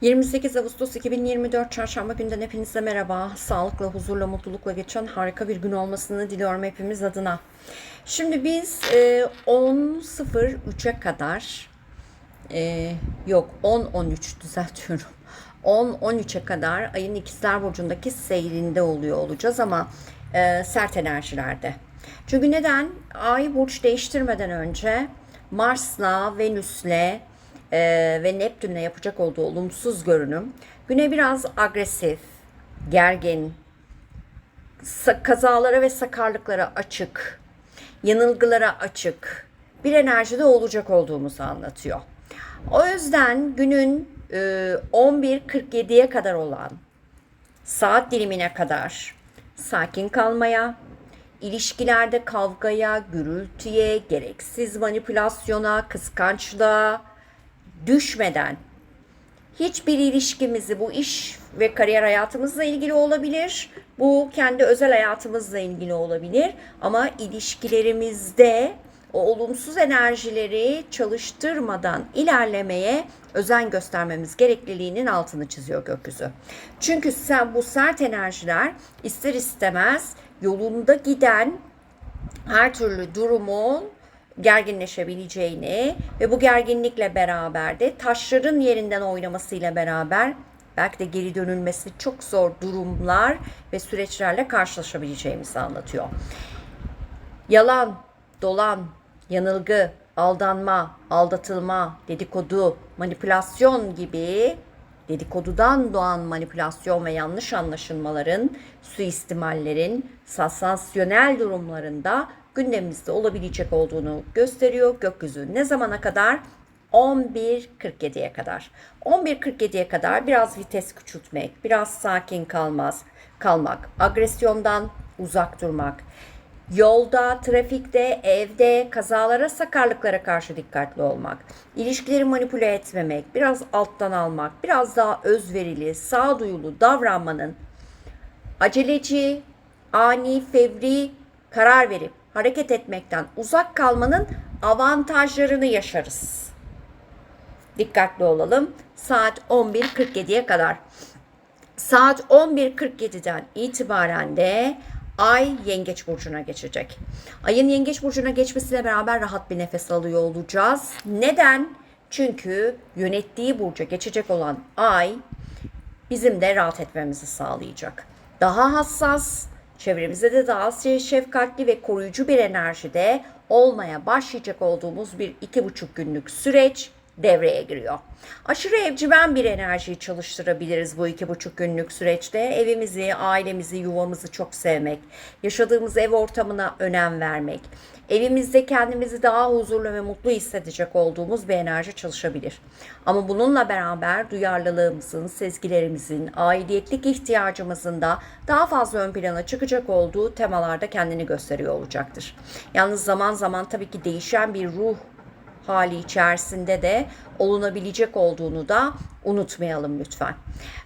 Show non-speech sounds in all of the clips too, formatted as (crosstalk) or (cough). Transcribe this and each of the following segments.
28 Ağustos 2024 Çarşamba günden hepinize merhaba. Sağlıkla, huzurla, mutlulukla geçen harika bir gün olmasını diliyorum hepimiz adına. Şimdi biz e, 10.03'e kadar e, yok 10-13 düzeltiyorum. (laughs) 10-13'e kadar ayın ikizler burcundaki seyrinde oluyor olacağız ama e, sert enerjilerde. Çünkü neden? Ay burç değiştirmeden önce Mars'la, Venüs'le e, ve Neptün'le yapacak olduğu olumsuz görünüm güne biraz agresif, gergin, kazalara ve sakarlıklara açık, yanılgılara açık bir enerjide olacak olduğumuzu anlatıyor. O yüzden günün e, 11.47'ye kadar olan saat dilimine kadar sakin kalmaya, ilişkilerde kavgaya, gürültüye, gereksiz manipülasyona, kıskançlığa düşmeden hiçbir ilişkimizi bu iş ve kariyer hayatımızla ilgili olabilir. Bu kendi özel hayatımızla ilgili olabilir ama ilişkilerimizde o olumsuz enerjileri çalıştırmadan ilerlemeye özen göstermemiz gerekliliğinin altını çiziyor gökyüzü. Çünkü sen bu sert enerjiler ister istemez yolunda giden her türlü durumun gerginleşebileceğini ve bu gerginlikle beraber de taşların yerinden oynamasıyla beraber belki de geri dönülmesi çok zor durumlar ve süreçlerle karşılaşabileceğimizi anlatıyor. Yalan, dolan, yanılgı, aldanma, aldatılma, dedikodu, manipülasyon gibi dedikodudan doğan manipülasyon ve yanlış anlaşılmaların, suistimallerin, sansasyonel durumlarında gündemimizde olabilecek olduğunu gösteriyor gökyüzü. Ne zamana kadar? 11.47'ye kadar. 11.47'ye kadar biraz vites küçültmek, biraz sakin kalmaz, kalmak, agresyondan uzak durmak, Yolda, trafikte, evde, kazalara, sakarlıklara karşı dikkatli olmak, ilişkileri manipüle etmemek, biraz alttan almak, biraz daha özverili, sağduyulu davranmanın aceleci, ani, fevri karar verip hareket etmekten uzak kalmanın avantajlarını yaşarız. Dikkatli olalım. Saat 11.47'ye kadar. Saat 11.47'den itibaren de Ay Yengeç burcuna geçecek. Ayın Yengeç burcuna geçmesiyle beraber rahat bir nefes alıyor olacağız. Neden? Çünkü yönettiği burca geçecek olan Ay bizim de rahat etmemizi sağlayacak. Daha hassas, çevremizde de daha şefkatli ve koruyucu bir enerjide olmaya başlayacak olduğumuz bir iki buçuk günlük süreç devreye giriyor. Aşırı evcimen bir enerjiyi çalıştırabiliriz bu iki buçuk günlük süreçte. Evimizi, ailemizi, yuvamızı çok sevmek, yaşadığımız ev ortamına önem vermek, evimizde kendimizi daha huzurlu ve mutlu hissedecek olduğumuz bir enerji çalışabilir. Ama bununla beraber duyarlılığımızın, sezgilerimizin, aidiyetlik ihtiyacımızın da daha fazla ön plana çıkacak olduğu temalarda kendini gösteriyor olacaktır. Yalnız zaman zaman tabii ki değişen bir ruh hali içerisinde de olunabilecek olduğunu da unutmayalım lütfen.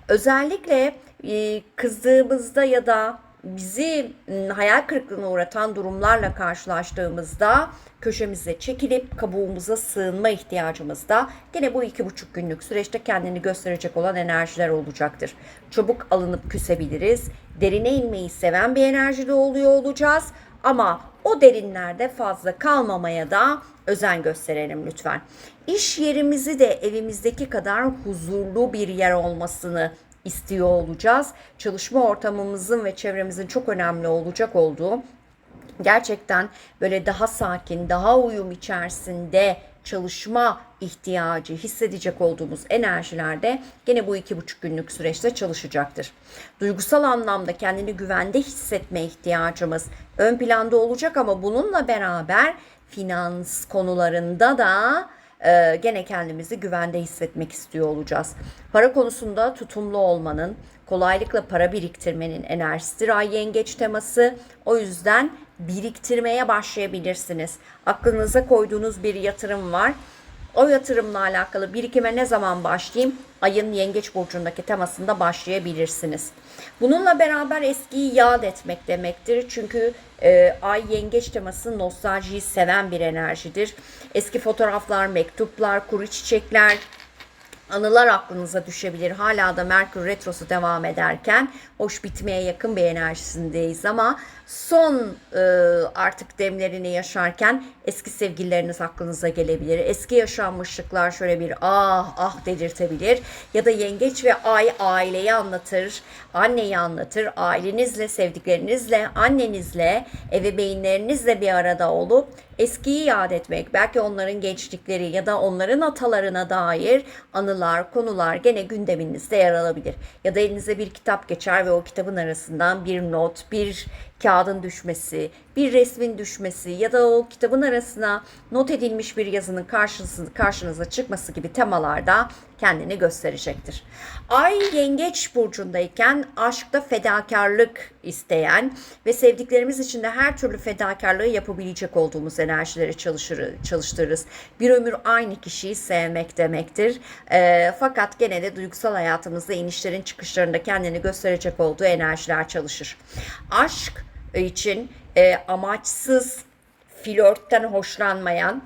Özellikle e, kızdığımızda ya da bizi hayal kırıklığına uğratan durumlarla karşılaştığımızda köşemize çekilip kabuğumuza sığınma ihtiyacımızda gene bu iki buçuk günlük süreçte kendini gösterecek olan enerjiler olacaktır. Çabuk alınıp küsebiliriz. Derine inmeyi seven bir enerjide oluyor olacağız. Ama o derinlerde fazla kalmamaya da özen gösterelim lütfen. İş yerimizi de evimizdeki kadar huzurlu bir yer olmasını istiyor olacağız. Çalışma ortamımızın ve çevremizin çok önemli olacak olduğu gerçekten böyle daha sakin, daha uyum içerisinde çalışma ihtiyacı hissedecek olduğumuz enerjilerde gene bu iki buçuk günlük süreçte çalışacaktır. Duygusal anlamda kendini güvende hissetme ihtiyacımız ön planda olacak ama bununla beraber finans konularında da e, gene kendimizi güvende hissetmek istiyor olacağız. Para konusunda tutumlu olmanın, kolaylıkla para biriktirmenin enerjisidir ay yengeç teması. O yüzden biriktirmeye başlayabilirsiniz. Aklınıza koyduğunuz bir yatırım var. O yatırımla alakalı birikime ne zaman başlayayım? Ayın yengeç burcundaki temasında başlayabilirsiniz. Bununla beraber eskiyi yad etmek demektir. Çünkü e, ay yengeç teması nostaljiyi seven bir enerjidir. Eski fotoğraflar, mektuplar, kuru çiçekler, anılar aklınıza düşebilir. Hala da Merkür Retrosu devam ederken hoş bitmeye yakın bir enerjisindeyiz ama son e, artık demlerini yaşarken eski sevgilileriniz aklınıza gelebilir. Eski yaşanmışlıklar şöyle bir ah ah dedirtebilir. Ya da yengeç ve ay aileyi anlatır, anneyi anlatır. Ailenizle, sevdiklerinizle, annenizle, ebeveynlerinizle bir arada olup eskiyi yad etmek, belki onların gençlikleri ya da onların atalarına dair anılar, konular gene gündeminizde yer alabilir. Ya da elinize bir kitap geçer ve o kitabın arasından bir not, bir kağıdın düşmesi, bir resmin düşmesi ya da o kitabın arasına not edilmiş bir yazının karşınıza, çıkması gibi temalarda kendini gösterecektir. Ay yengeç burcundayken aşkta fedakarlık isteyen ve sevdiklerimiz için de her türlü fedakarlığı yapabilecek olduğumuz enerjileri çalışır, çalıştırırız. Bir ömür aynı kişiyi sevmek demektir. E, fakat gene de duygusal hayatımızda inişlerin çıkışlarında kendini gösterecek olduğu enerjiler çalışır. Aşk için e, amaçsız flörtten hoşlanmayan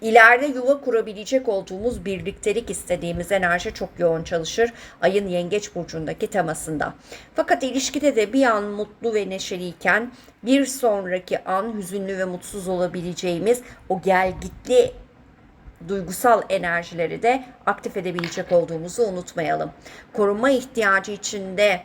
İleride yuva kurabilecek olduğumuz birliktelik istediğimiz enerji çok yoğun çalışır ayın yengeç burcundaki temasında. Fakat ilişkide de bir an mutlu ve neşeliyken bir sonraki an hüzünlü ve mutsuz olabileceğimiz o gelgitli duygusal enerjileri de aktif edebilecek olduğumuzu unutmayalım. Korunma ihtiyacı içinde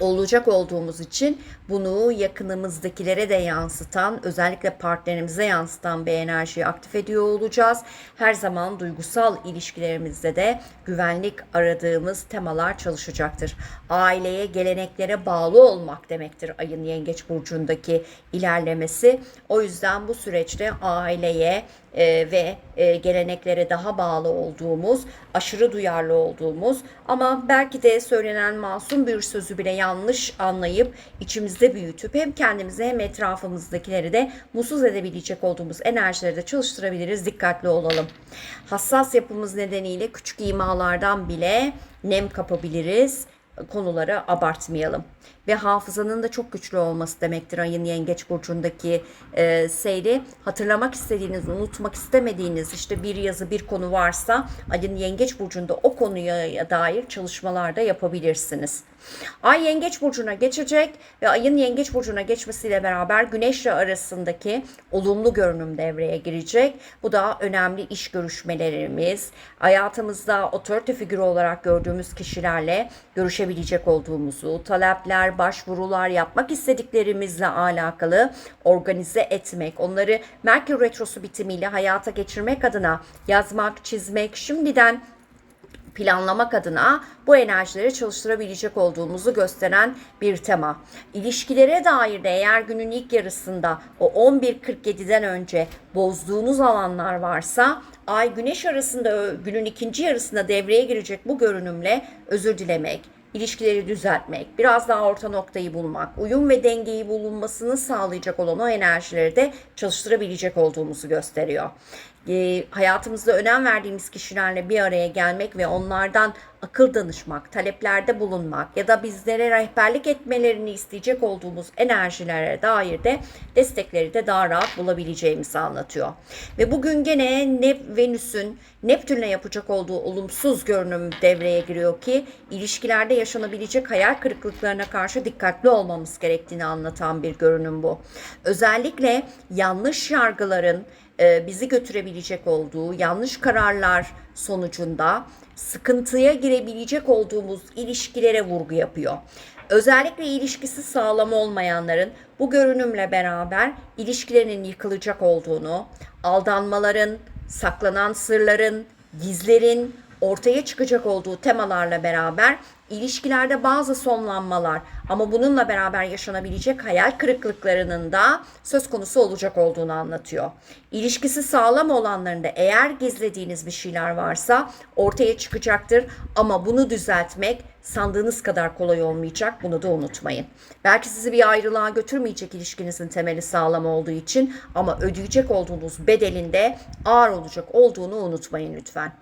olacak olduğumuz için bunu yakınımızdakilere de yansıtan, özellikle partnerimize yansıtan bir enerjiyi aktif ediyor olacağız. Her zaman duygusal ilişkilerimizde de güvenlik aradığımız temalar çalışacaktır. Aileye, geleneklere bağlı olmak demektir ayın yengeç burcundaki ilerlemesi. O yüzden bu süreçte aileye, e, ve e, geleneklere daha bağlı olduğumuz, aşırı duyarlı olduğumuz ama belki de söylenen masum bir sözü bile yanlış anlayıp içimizde büyütüp hem kendimizi hem etrafımızdakileri de mutsuz edebilecek olduğumuz enerjileri de çalıştırabiliriz. Dikkatli olalım. Hassas yapımız nedeniyle küçük imalardan bile nem kapabiliriz konuları abartmayalım. Ve hafızanın da çok güçlü olması demektir ayın yengeç burcundaki e, seyri. Hatırlamak istediğiniz, unutmak istemediğiniz işte bir yazı, bir konu varsa ayın yengeç burcunda o konuya dair çalışmalar da yapabilirsiniz. Ay yengeç burcuna geçecek ve ayın yengeç burcuna geçmesiyle beraber güneşle arasındaki olumlu görünüm devreye girecek. Bu da önemli iş görüşmelerimiz, hayatımızda otorite figürü olarak gördüğümüz kişilerle görüşebilecek olduğumuzu, talepler, başvurular yapmak istediklerimizle alakalı organize etmek, onları Merkür Retrosu bitimiyle hayata geçirmek adına yazmak, çizmek, şimdiden planlamak adına bu enerjileri çalıştırabilecek olduğumuzu gösteren bir tema. İlişkilere dair de eğer günün ilk yarısında o 11.47'den önce bozduğunuz alanlar varsa ay güneş arasında günün ikinci yarısında devreye girecek bu görünümle özür dilemek, ilişkileri düzeltmek, biraz daha orta noktayı bulmak, uyum ve dengeyi bulunmasını sağlayacak olan o enerjileri de çalıştırabilecek olduğumuzu gösteriyor. E, hayatımızda önem verdiğimiz kişilerle bir araya gelmek ve onlardan akıl danışmak, taleplerde bulunmak ya da bizlere rehberlik etmelerini isteyecek olduğumuz enerjilere dair de destekleri de daha rahat bulabileceğimizi anlatıyor. Ve bugün gene Nep Venüs'ün Neptün'le yapacak olduğu olumsuz görünüm devreye giriyor ki ilişkilerde yaşanabilecek hayal kırıklıklarına karşı dikkatli olmamız gerektiğini anlatan bir görünüm bu. Özellikle yanlış yargıların e, bizi götürebilecek olduğu yanlış kararlar sonucunda sıkıntıya girebilecek olduğumuz ilişkilere vurgu yapıyor. Özellikle ilişkisi sağlam olmayanların bu görünümle beraber ilişkilerinin yıkılacak olduğunu, aldanmaların, saklanan sırların, gizlerin ortaya çıkacak olduğu temalarla beraber ilişkilerde bazı sonlanmalar ama bununla beraber yaşanabilecek hayal kırıklıklarının da söz konusu olacak olduğunu anlatıyor. İlişkisi sağlam olanların da eğer gizlediğiniz bir şeyler varsa ortaya çıkacaktır ama bunu düzeltmek sandığınız kadar kolay olmayacak. Bunu da unutmayın. Belki sizi bir ayrılığa götürmeyecek ilişkinizin temeli sağlam olduğu için ama ödeyecek olduğunuz bedelinde ağır olacak olduğunu unutmayın lütfen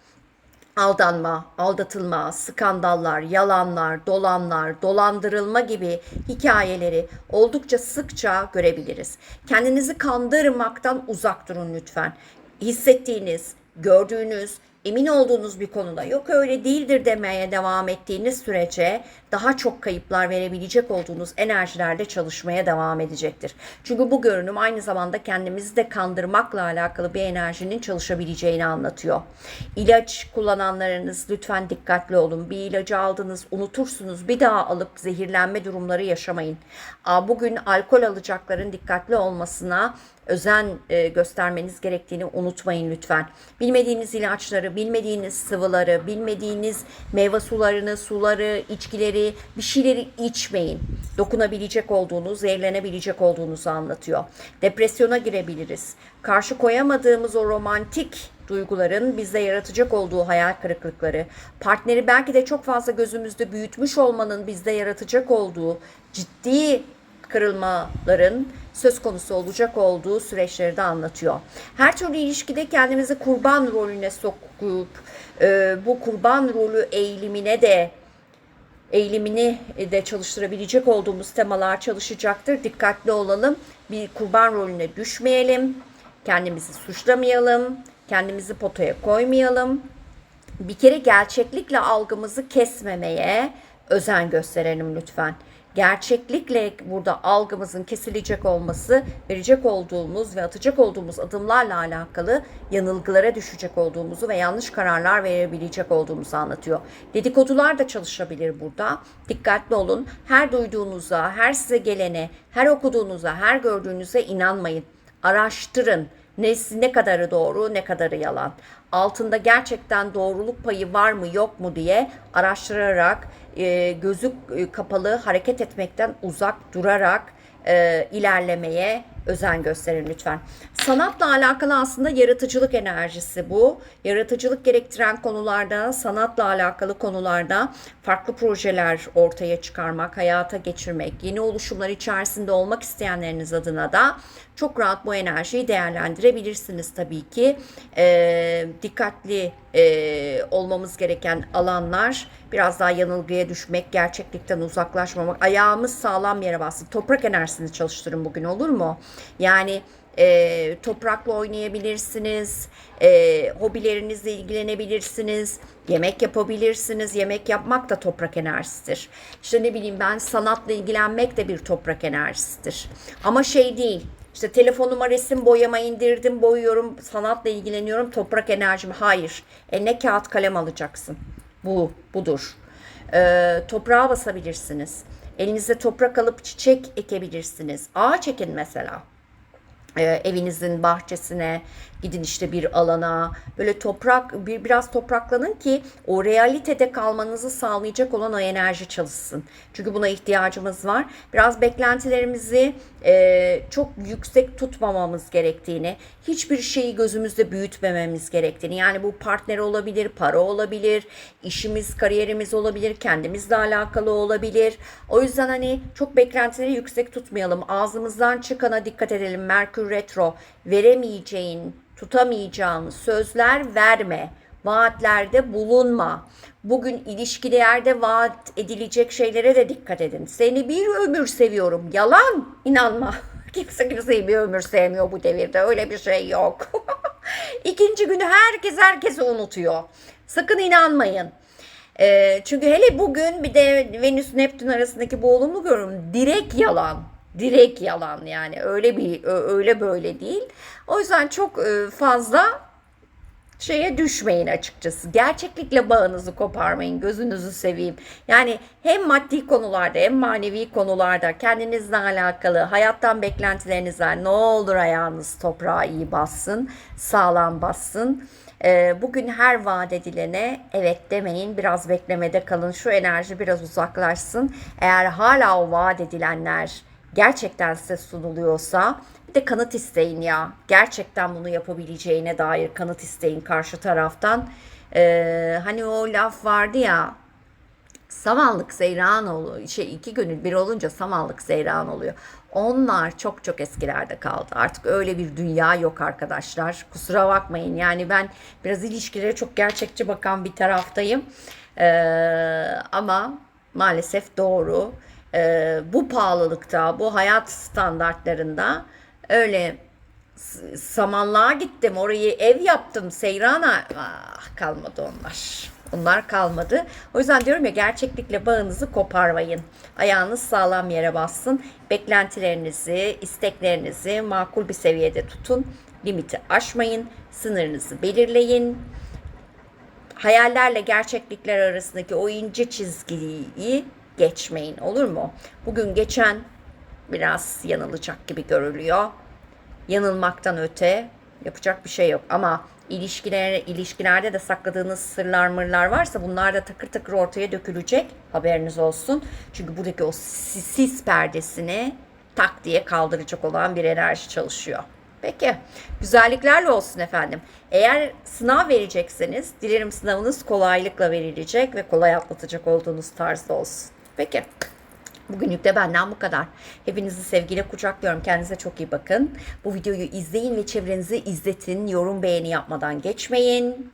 aldanma, aldatılma, skandallar, yalanlar, dolanlar, dolandırılma gibi hikayeleri oldukça sıkça görebiliriz. Kendinizi kandırmaktan uzak durun lütfen. Hissettiğiniz, gördüğünüz emin olduğunuz bir konuda yok öyle değildir demeye devam ettiğiniz sürece daha çok kayıplar verebilecek olduğunuz enerjilerde çalışmaya devam edecektir. Çünkü bu görünüm aynı zamanda kendimizi de kandırmakla alakalı bir enerjinin çalışabileceğini anlatıyor. İlaç kullananlarınız lütfen dikkatli olun. Bir ilacı aldınız unutursunuz bir daha alıp zehirlenme durumları yaşamayın. Bugün alkol alacakların dikkatli olmasına özen e, göstermeniz gerektiğini unutmayın lütfen. Bilmediğiniz ilaçları, bilmediğiniz sıvıları, bilmediğiniz meyve sularını, suları, içkileri, bir şeyleri içmeyin. Dokunabilecek olduğunuz, zehirlenebilecek olduğunuzu anlatıyor. Depresyona girebiliriz. Karşı koyamadığımız o romantik duyguların bizde yaratacak olduğu hayal kırıklıkları, partneri belki de çok fazla gözümüzde büyütmüş olmanın bizde yaratacak olduğu ciddi kırılmaların söz konusu olacak olduğu süreçleri de anlatıyor. Her türlü ilişkide kendimizi kurban rolüne sokup e, bu kurban rolü eğilimine de eğilimini de çalıştırabilecek olduğumuz temalar çalışacaktır. Dikkatli olalım. Bir kurban rolüne düşmeyelim. Kendimizi suçlamayalım. Kendimizi potaya koymayalım. Bir kere gerçeklikle algımızı kesmemeye özen gösterelim lütfen. Gerçeklikle burada algımızın kesilecek olması, verecek olduğumuz ve atacak olduğumuz adımlarla alakalı yanılgılara düşecek olduğumuzu ve yanlış kararlar verebilecek olduğumuzu anlatıyor. Dedikodular da çalışabilir burada. Dikkatli olun. Her duyduğunuza, her size gelene, her okuduğunuza, her gördüğünüze inanmayın. Araştırın. Ne, ne kadarı doğru, ne kadarı yalan. Altında gerçekten doğruluk payı var mı yok mu diye araştırarak, e, gözü e, kapalı hareket etmekten uzak durarak e, ilerlemeye özen gösterin lütfen. Sanatla alakalı aslında yaratıcılık enerjisi bu. Yaratıcılık gerektiren konularda, sanatla alakalı konularda farklı projeler ortaya çıkarmak, hayata geçirmek, yeni oluşumlar içerisinde olmak isteyenleriniz adına da çok rahat bu enerjiyi değerlendirebilirsiniz tabii ki. E, dikkatli e, olmamız gereken alanlar biraz daha yanılgıya düşmek, gerçeklikten uzaklaşmamak, ayağımız sağlam yere bassın. Toprak enerjisini çalıştırın bugün olur mu? Yani e, toprakla oynayabilirsiniz, e, hobilerinizle ilgilenebilirsiniz, yemek yapabilirsiniz. Yemek yapmak da toprak enerjisidir. İşte ne bileyim ben sanatla ilgilenmek de bir toprak enerjisidir. Ama şey değil, işte telefonuma resim boyama indirdim, boyuyorum, sanatla ilgileniyorum, toprak enerjim. Hayır, eline kağıt kalem alacaksın. Bu, budur. Ee, toprağa basabilirsiniz. Elinizde toprak alıp çiçek ekebilirsiniz. Ağaç ekin mesela e, evinizin bahçesine gidin işte bir alana böyle toprak bir biraz topraklanın ki o realitede kalmanızı sağlayacak olan o enerji çalışsın. Çünkü buna ihtiyacımız var. Biraz beklentilerimizi e, çok yüksek tutmamamız gerektiğini, hiçbir şeyi gözümüzde büyütmememiz gerektiğini. Yani bu partner olabilir, para olabilir, işimiz, kariyerimiz olabilir, kendimizle alakalı olabilir. O yüzden hani çok beklentileri yüksek tutmayalım. Ağzımızdan çıkana dikkat edelim. Merkür retro veremeyeceğin, tutamayacağın sözler verme. Vaatlerde bulunma. Bugün ilişkilerde vaat edilecek şeylere de dikkat edin. Seni bir ömür seviyorum. Yalan. inanma. (laughs) Kimse kimseyi bir ömür sevmiyor bu devirde. Öyle bir şey yok. (laughs) İkinci günü herkes herkesi unutuyor. Sakın inanmayın. Ee, çünkü hele bugün bir de Venüs Neptün arasındaki bu olumlu görünüm direkt yalan. Direkt yalan yani öyle bir öyle böyle değil. O yüzden çok e, fazla şeye düşmeyin açıkçası. Gerçeklikle bağınızı koparmayın. Gözünüzü seveyim. Yani hem maddi konularda hem manevi konularda kendinizle alakalı hayattan beklentileriniz. Ne olur ayağınız toprağa iyi bassın. Sağlam bassın. Ee, bugün her vaat edilene evet demeyin. Biraz beklemede kalın. Şu enerji biraz uzaklaşsın. Eğer hala o vaat edilenler gerçekten size sunuluyorsa bir de kanıt isteyin ya. Gerçekten bunu yapabileceğine dair kanıt isteyin karşı taraftan. Ee, hani o laf vardı ya samanlık seyran oluyor. Şey iki gönül bir olunca samanlık seyran oluyor. Onlar çok çok eskilerde kaldı. Artık öyle bir dünya yok arkadaşlar. Kusura bakmayın. Yani ben biraz ilişkilere çok gerçekçi bakan bir taraftayım. Ee, ama maalesef doğru. Ee, bu pahalılıkta, bu hayat standartlarında öyle Samanlığa gittim. Orayı ev yaptım. Seyran'a. Ah, kalmadı onlar. Onlar kalmadı. O yüzden diyorum ya gerçeklikle bağınızı koparmayın. Ayağınız sağlam yere bassın. Beklentilerinizi, isteklerinizi makul bir seviyede tutun. Limiti aşmayın. Sınırınızı belirleyin hayallerle gerçeklikler arasındaki o ince çizgiyi geçmeyin olur mu? Bugün geçen biraz yanılacak gibi görülüyor. Yanılmaktan öte yapacak bir şey yok ama ilişkiler, ilişkilerde de sakladığınız sırlar mırlar varsa bunlar da takır takır ortaya dökülecek. Haberiniz olsun. Çünkü buradaki o sis perdesini tak diye kaldıracak olan bir enerji çalışıyor. Peki. Güzelliklerle olsun efendim. Eğer sınav verecekseniz dilerim sınavınız kolaylıkla verilecek ve kolay atlatacak olduğunuz tarzda olsun. Peki. Bugünlük de benden bu kadar. Hepinizi sevgiyle kucaklıyorum. Kendinize çok iyi bakın. Bu videoyu izleyin ve çevrenizi izletin. Yorum beğeni yapmadan geçmeyin.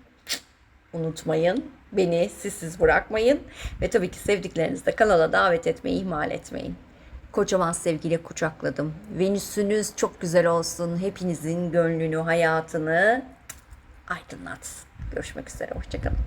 Unutmayın. Beni sizsiz bırakmayın. Ve tabii ki sevdiklerinizi de kanala davet etmeyi ihmal etmeyin. Kocaman sevgiyle kucakladım. Venüsünüz çok güzel olsun. Hepinizin gönlünü, hayatını aydınlatsın. Görüşmek üzere. Hoşçakalın.